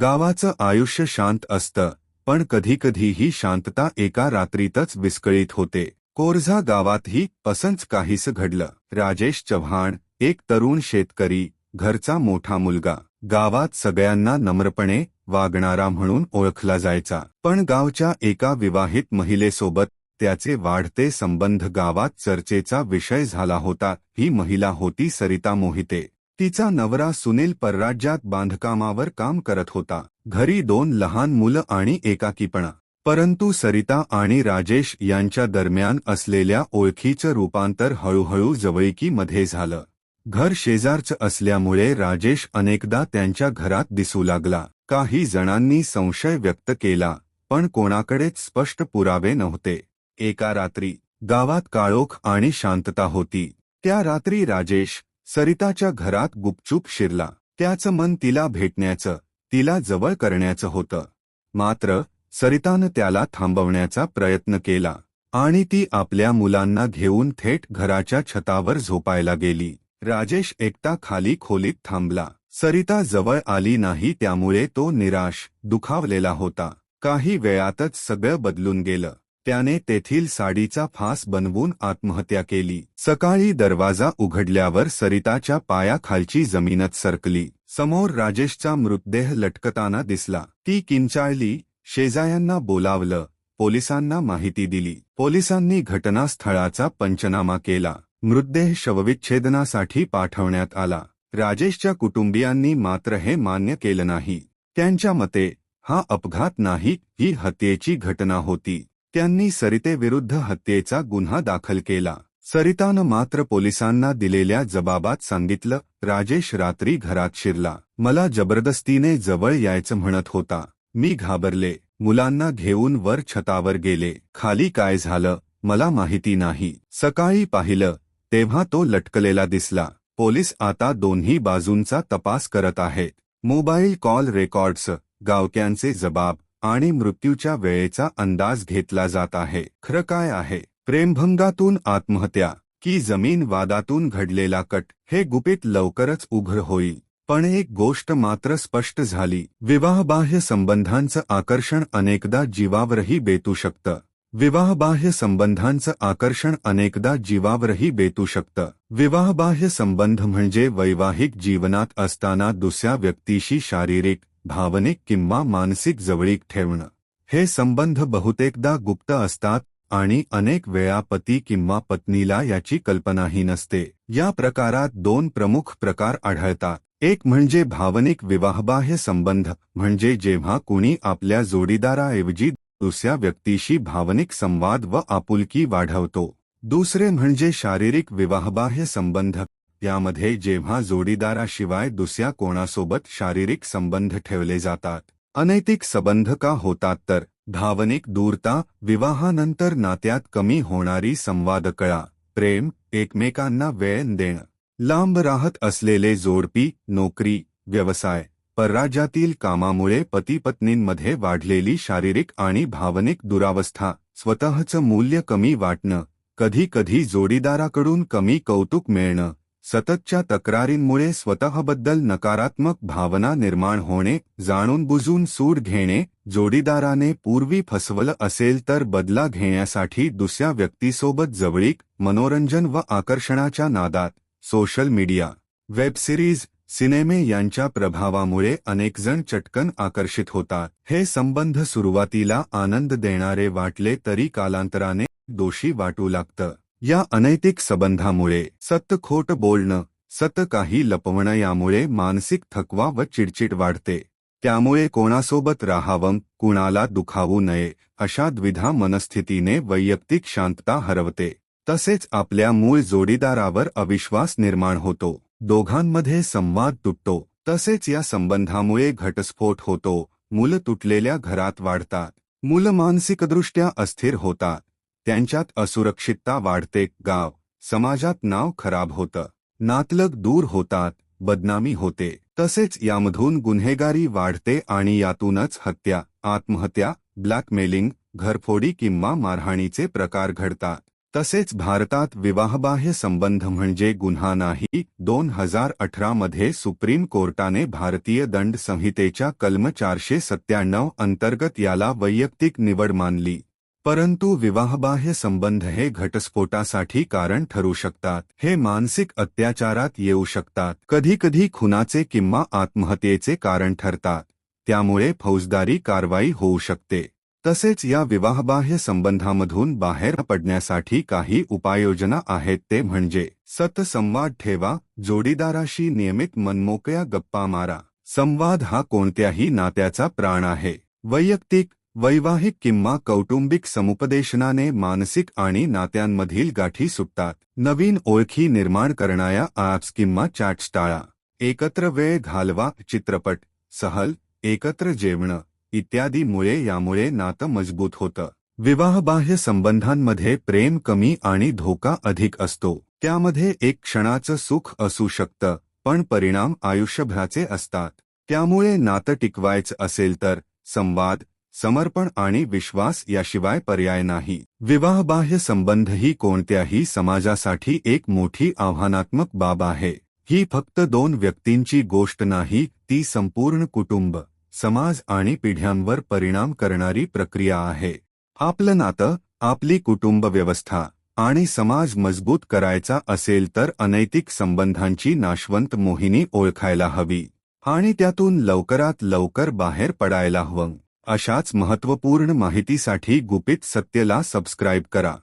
गावाचं आयुष्य शांत असतं पण कधीकधी ही शांतता एका रात्रीतच विस्कळीत होते. कोरझा गावातही असंच काहीस घडलं. राजेश चव्हाण एक तरुण शेतकरी घरचा मोठा मुलगा. गावात सगळ्यांना नम्रपणे वागणारा म्हणून ओळखला जायचा. पण गावच्या एका विवाहित महिलेसोबत त्याचे वाढते संबंध गावात चर्चेचा विषय झाला होता. ही महिला होती सरिता मोहिते. तिचा नवरा सुनील परराज्यात बांधकामावर काम करत होता. घरी दोन लहान मुलं आणि एकाकीपणा. परंतु सरिता आणि राजेश यांच्या दरम्यान असलेल्या ओळखीचं रूपांतर हळूहळू जवळकीमध्ये झालं. घर शेजारचं असल्यामुळे राजेश अनेकदा त्यांच्या घरात दिसू लागला. काही जणांनी संशय व्यक्त केला पण कोणाकडेच स्पष्ट पुरावे नव्हते. एका रात्री गावात काळोख आणि शांतता होती. त्या रात्री राजेश सरिताच्या घरात गुपचूप शिरला. त्याचं मन तिला भेटण्याचं तिला जवळ करण्याचं होतं. मात्र सरितानं त्याला थांबवण्याचा प्रयत्न केला आणि ती आपल्या मुलांना घेऊन थेट घराच्या छतावर झोपायला गेली. राजेश एकटा खाली खोलीत थांबला. सरिता जवळ आली नाही त्यामुळे तो निराश दुखावलेला होता. काही वेळातच सगळं बदलून गेलं. त्याने तेथील साडीचा फास बनवून आत्महत्या केली. सकाळी दरवाजा उघडल्यावर सरिताच्या पायाखालची जमीनच सरकली. समोर राजेशचा मृतदेह लटकताना दिसला. ती किंचाळली शेजायांना बोलावलं पोलिसांना माहिती दिली. पोलिसांनी घटनास्थळाचा पंचनामा केला. मृतदेह शवविच्छेदनासाठी पाठवण्यात आला. राजेशच्या कुटुंबियांनी मात्र हे मान्य केलं नाही. त्यांच्या मते हा अपघात नाही ही हत्येची घटना होती. त्यांनी सरितेविरुद्ध हत्येचा गुन्हा दाखल केला. सरितानं मात्र पोलिसांना दिलेल्या जबाबात सांगितलं राजेश रात्री घरात शिरला. मला जबरदस्तीने जवळ यायचं म्हणत होता. मी घाबरले. मुलांना घेऊन वर छतावर गेले. खाली काय झालं? मला माहिती नाही. सकाळी पाहिलं तेव्हा तो लटकलेला दिसला. पोलीस आता दोन्ही बाजूंचा तपास करत आहेत. मोबाईल कॉल रेकॉर्ड्स गावक्यांचे जबाब. आणि मृत्यूच्या वेळेचा अंदाज घेतला जात आहे. खरं काय आहे? प्रेमभंगातून आत्महत्या की जमीन वादातून घडलेला कट? हे गुपित लवकरच उघड होईल. पण एक गोष्ट मात्र स्पष्ट झाली. विवाहबाह्य संबंधांचं आकर्षण अनेकदा जीवावरही बेतू शकतं. विवाहबाह्य संबंधांचं आकर्षण अनेकदा जीवावरही बेतू शकतं. विवाहबाह्य संबंध म्हणजे वैवाहिक जीवनात असताना दुसऱ्या व्यक्तीशी शारीरिक भावनिक किंवा मानसिक जवळीक ठेवणं. हे संबंध बहुतेकदा गुप्त असतात आणि अनेक वेळा पती किंवा पत्नीला याची कल्पनाही नसते. या प्रकारात दोन प्रमुख प्रकार आढळतात. एक म्हणजे भावनिक विवाहबाह्य संबंध म्हणजे जेव्हा कुणी आपल्या जोडीदाराऐवजी दुसऱ्या व्यक्तीशी भावनिक संवाद व आपुलकी वाढवतो. दुसरे म्हणजे शारीरिक विवाहबाह्य संबंध यामध्ये जेव्हा जोडीदाराशिवाय दुसऱ्या कोणासोबत शारीरिक संबंध ठेवले जातात अनैतिक संबंध का होतात तर भावनिक दूरता विवाहानंतर नात्यात कमी होणारी संवाद कळा प्रेम एकमेकांना वेळ देणं लांब राहत असलेले जोडपी नोकरी व्यवसाय परराज्यातील कामामुळे पतीपत्नींमध्ये वाढलेली शारीरिक आणि भावनिक दुरावस्था स्वतःचं मूल्य कमी वाटणं कधी कधी जोडीदाराकडून कमी कौतुक मिळणं सततच्या तक्रारींमुळे स्वतःबद्दल नकारात्मक भावना निर्माण होणे जाणून बुजून सूड घेणे जोडीदाराने पूर्वी फसवलं असेल तर बदला घेण्यासाठी दुसऱ्या व्यक्तीसोबत जवळीक मनोरंजन व आकर्षणाच्या नादात सोशल मीडिया वेबसिरीज सिनेमे यांच्या प्रभावामुळे अनेकजण चटकन आकर्षित होतात. हे संबंध सुरुवातीला आनंद देणारे वाटले तरी कालांतराने दोषी वाटू लागतं. या अनैतिक संबंधामुळे सत्य खोट बोलणं सत काही लपवणं यामुळे मानसिक थकवा व चिडचिड वाढते. त्यामुळे कोणासोबत राहावं कुणाला दुखावू नये अशा द्विधा मनस्थितीने वैयक्तिक शांतता हरवते. तसेच आपल्या मूळ जोडीदारावर अविश्वास निर्माण होतो. दोघांमध्ये संवाद तुटतो. तसेच या संबंधामुळे घटस्फोट होतो. मुलं तुटलेल्या घरात वाढतात. मुलं मानसिकदृष्ट्या अस्थिर होतात. त्यांच्यात असुरक्षितता वाढते. गाव समाजात नाव खराब होतं. नातलग दूर होतात बदनामी होते. तसेच यामधून गुन्हेगारी वाढते आणि यातूनच हत्या आत्महत्या ब्लॅकमेलिंग घरफोडी किंवा मारहाणीचे प्रकार घडतात. तसेच भारतात विवाहबाह्य संबंध म्हणजे गुन्हा नाही. दोन हजार अठरा मध्ये सुप्रीम कोर्टाने भारतीय दंड संहितेच्या कलम चारशे सत्त्याण्णव अंतर्गत याला वैयक्तिक निवड मानली. परंतु विवाहबाह्य संबंध हे घटस्फोटासाठी कारण ठरू शकतात. हे मानसिक अत्याचारात येऊ शकतात. कधीकधी खुनाचे किंवा आत्महत्येचे कारण ठरतात. त्यामुळे फौजदारी कारवाई होऊ शकते. तसेच या विवाहबाह्य संबंधामधून बाहेर पडण्यासाठी काही उपाययोजना आहेत ते म्हणजे सतसंवाद ठेवा जोडीदाराशी नियमित मनमोकळ्या गप्पा मारा. संवाद हा कोणत्याही नात्याचा प्राण आहे. वैयक्तिक वैवाहिक किंवा कौटुंबिक समुपदेशनाने मानसिक आणि नात्यांमधील गाठी सुटतात. नवीन ओळखी निर्माण करणाऱ्या ॲप्स किंवा चॅट्स टाळा. एकत्र वेळ घालवा चित्रपट सहल एकत्र जेवणं इत्यादीमुळे यामुळे नातं मजबूत होतं. विवाहबाह्य संबंधांमध्ये प्रेम कमी आणि धोका अधिक असतो. त्यामध्ये एक क्षणाचं सुख असू शकतं पण परिणाम आयुष्यभराचे असतात. त्यामुळे नातं टिकवायचं असेल तर संवाद समर्पण आणि विश्वास याशिवाय पर्याय नाही. विवाहबाह्य संबंध ही कोणत्याही समाजासाठी एक मोठी आव्हानात्मक बाब आहे. ही फक्त दोन व्यक्तींची गोष्ट नाही ती संपूर्ण कुटुंब समाज आणि पिढ्यांवर परिणाम करणारी प्रक्रिया आहे. आपलं नातं आपली कुटुंब व्यवस्था आणि समाज मजबूत करायचा असेल तर अनैतिक संबंधांची नाशवंत मोहिनी ओळखायला हवी आणि त्यातून लवकरात लवकर बाहेर पडायला हवं. अशाच महत्त्वपूर्ण माहितीसाठी गुपित सत्यला सबस्क्राईब करा.